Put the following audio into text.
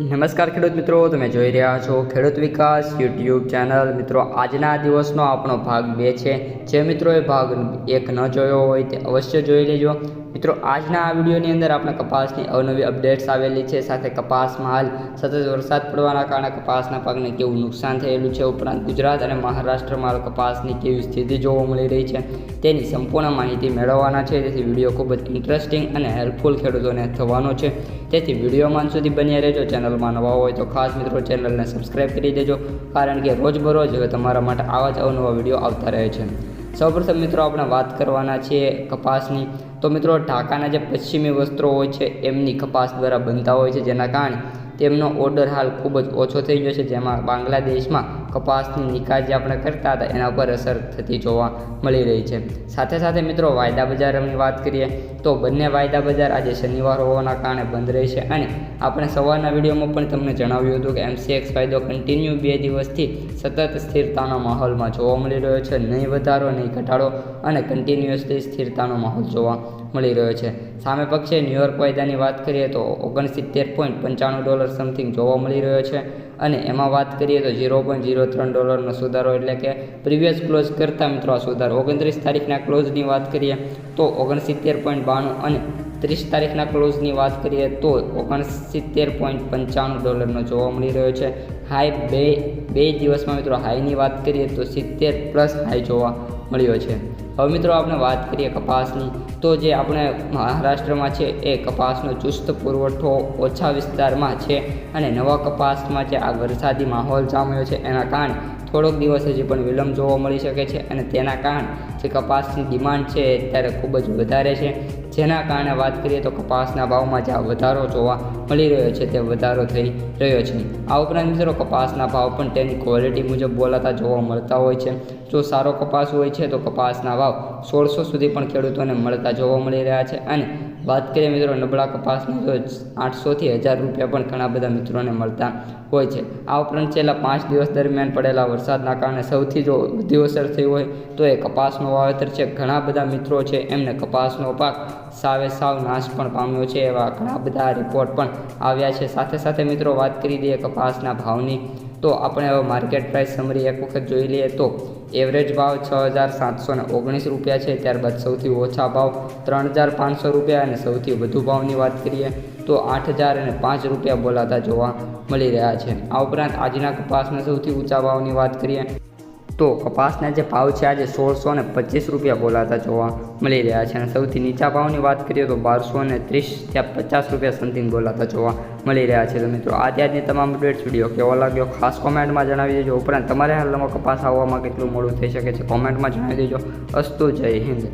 નમસ્કાર ખેડૂત મિત્રો, તમે જોઈ રહ્યા છો ખેડૂત વિકાસ યુટ્યુબ ચેનલ. મિત્રો, આજના દિવસનો આપણો ભાગ બે છે. જે મિત્રોએ ભાગ એક ન જોયો હોય તે અવશ્ય જોઈ લેજો. મિત્રો, આજના આ વિડીયોની અંદર આપણે કપાસની અવનવી અપડેટ્સ આવેલી છે, સાથે કપાસમાં હાલ સતત વરસાદ પડવાના કારણે કપાસના પાકને કેવું નુકસાન થયેલું છે ઉપરાંત ગુજરાત અને મહારાષ્ટ્રમાં કપાસની કેવી સ્થિતિ જોવા મળી રહી છે, તેની સંપૂર્ણ માહિતી મેળવવાના છે. તેથી વીડિયો ખૂબ જ ઇન્ટરેસ્ટિંગ અને હેલ્પફુલ ખેડૂતોને થવાનો છે. તેથી વિડીયોમાં સુધી બન્યા રહેજો. ચેનલમાં નવા હોય તો ખાસ મિત્રો ચેનલને સબસ્ક્રાઈબ કરી દેજો, કારણ કે રોજબરોજ તમારા માટે આવા જ અવનવા વીડિયો આવતા રહે છે. સૌપ્રથમ મિત્રો, આપણે વાત કરવાના છીએ કપાસની તો મિત્રો ઢાકાના જે પશ્ચિમી વસ્ત્રો હોય છે, એમની કપાસ દ્વારા બનતા હોય છે. જેના કારણે તેમનો ઓર્ડર હાલ ખૂબ જ ઓછો થઈ ગયો છે. જેમાં બાંગ્લાદેશમાં કપાસની નિકાસ જે આપણે કરતા હતા, એના ઉપર અસર થતી જોવા મળી રહી છે. સાથે સાથે મિત્રો, વાયદા બજારની વાત કરીએ, તો બંને વાયદા બજાર આજે શનિવાર હોવાના કારણે બંધ રહેશે અને આપણે સવારના વિડીયોમાં પણ તમને જણાવ્યું હતું કે એમસીએક્સ વાયદો કન્ટિન્યુ બે દિવસથી સતત સ્થિરતાના માહોલમાં જોવા મળી રહ્યો છે. નહીં વધારો, નહીં ઘટાડો અને કન્ટિન્યુઅસલી સ્થિરતાનો માહોલ જોવા મળી રહ્યો છે. સામે પક્ષે ન્યુયોર્ક વાયદાની વાત કરીએ તો ઓગણસિત્તેર પોઈન્ટ પંચાણું ડોલર સમથિંગ જોવા મળી રહ્યો છે અને એમાં વાત કરીએ તો ઝીરો પોઈન્ટ ઝીરો ત્રણ ડોલરનો સુધારો એટલે કે પ્રીવિયસ ક્લોઝ કરતાં મિત્રો આ સુધારો. ઓગણત્રીસ તારીખના ક્લોઝની વાત કરીએ તો ઓગણસિત્તેર પોઈન્ટ બાણું અને ત્રીસ તારીખના ક્લોઝની વાત કરીએ તો ઓગણસિત્તેર પોઈન્ટ પંચાણું ડોલરનો જોવા મળી રહ્યો છે. હાઈ બે બે દિવસમાં મિત્રો હાઈની વાત કરીએ તો સિત્તેર પ્લસ હાઈ જોવા મળ્યો છે. હવે મિત્રો આપણે વાત કરીએ કપાસની. તો જે આપણે મહારાષ્ટ્રમાં છે એ કપાસનો ચુસ્ત પુરવઠો ઓછા વિસ્તારમાં છે અને નવા કપાસમાં જે આ વરસાદી માહોલ જામ્યો છે એના કારણે થોડોક દિવસ હજી પણ વિલંબ જોવા મળી શકે છે અને તેના કારણે જે કપાસની ડિમાન્ડ છે અત્યારે ખૂબ જ વધારે છે. જેના કારણે વાત કરીએ તો કપાસના ભાવમાં જે વધારો જોવા મળી રહ્યો છે, તે વધારો થઈ રહ્યો છે. આ ઉપરાંત મિત્રો કપાસના ભાવ પણ તેની ક્વોલિટી મુજબ બોલાતા જોવા મળતા હોય છે. જો સારો કપાસ હોય છે, તો કપાસના ભાવ સોળસો સુધી પણ ખેડૂતોને મળતા જોવા મળી રહ્યા છે અને વાત કરીએ મિત્રો નબળા કપાસની, તો આઠસોથી હજાર રૂપિયા પણ ઘણા બધા મિત્રોને મળતા હોય છે. આ ઉપરાંત છેલ્લા પાંચ દિવસ દરમિયાન પડેલા વરસાદના કારણે સૌથી જો વધુ અસર થઈ હોય તો એ કપાસનું વાવેતર છે. ઘણા બધા મિત્રો છે એમને કપાસનો પાક સાવે સાવ નાશ પણ પામ્યો છે એવા ઘણા બધા રિપોર્ટ પણ આવ્યા છે. સાથે સાથે મિત્રો વાત કરી દઈએ કપાસના ભાવની તો આપણે હવે માર્કેટ પ્રાઇસ સમરી એક વખત જોઈ લઈએ તો એવરેજ ભાવ છ હજાર સાતસો ને ઓગણીસ રૂપિયા છે. ત્યારબાદ સૌથી ઓછા ભાવ ત્રણ હજાર પાંચસો રૂપિયા અને સૌથી વધુ ભાવની વાત કરીએ તો આઠ હજાર અને પાંચ રૂપિયા બોલાતા જોવા મળી રહ્યા છે. આ ઉપરાંત આજના કપાસના સૌથી ઊંચા ભાવની વાત કરીએ તો કપાસના જે ભાવ છે આજે સોળસો ને પચીસ રૂપિયા બોલાતા જોવા મળી રહ્યા છે. અને સૌથી નીચા ભાવની વાત કરીએ તો બારસો ને ત્રીસ ત્યાં પચાસ રૂપિયા સમથિંગ બોલાતા જોવા મળી રહ્યા છે. તો મિત્રો, આજે આજની તમામ અપડેટ્સ વીડિયો કેવો લાગ્યો ખાસ કોમેન્ટમાં જણાવી દેજો. ઉપરાંત, તમારે હાલમાં કપાસ આવવામાં કેટલું મોડું થઈ શકે છે કોમેન્ટમાં જણાવી દેજો. અસ્તુ જય હિન્દ.